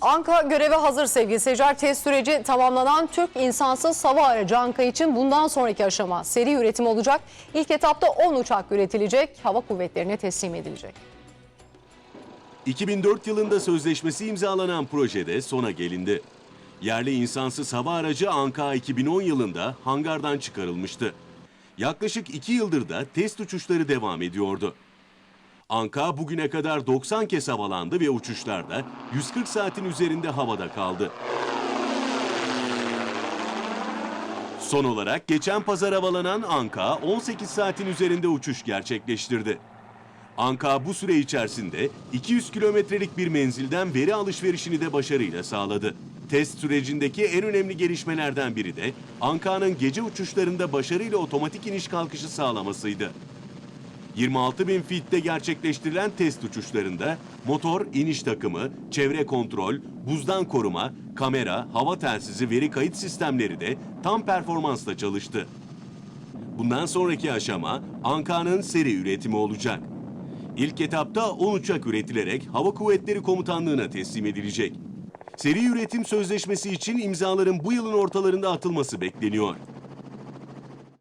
Anka göreve hazır sevgili seyirciler. Test süreci tamamlanan Türk insansız hava aracı Anka için bundan sonraki aşama seri üretim olacak. İlk etapta 10 uçak üretilecek, hava kuvvetlerine teslim edilecek. 2004 yılında sözleşmesi imzalanan projede sona gelindi. Yerli insansız hava aracı Anka 2010 yılında hangardan çıkarılmıştı. Yaklaşık 2 yıldır da test uçuşları devam ediyordu. Anka bugüne kadar 90 kez havalandı ve uçuşlarda 140 saatin üzerinde havada kaldı. Son olarak geçen pazar havalanan Anka 18 saatin üzerinde uçuş gerçekleştirdi. Anka bu süre içerisinde 200 kilometrelik bir menzilden veri alışverişini de başarıyla sağladı. Test sürecindeki en önemli gelişmelerden biri de Anka'nın gece uçuşlarında başarıyla otomatik iniş kalkışı sağlamasıydı. 26 bin fitte gerçekleştirilen test uçuşlarında motor, iniş takımı, çevre kontrol, buzdan koruma, kamera, hava telsizi, veri kayıt sistemleri de tam performansla çalıştı. Bundan sonraki aşama Anka'nın seri üretimi olacak. İlk etapta 10 uçak üretilerek Hava Kuvvetleri Komutanlığı'na teslim edilecek. Seri üretim sözleşmesi için imzaların bu yılın ortalarında atılması bekleniyor.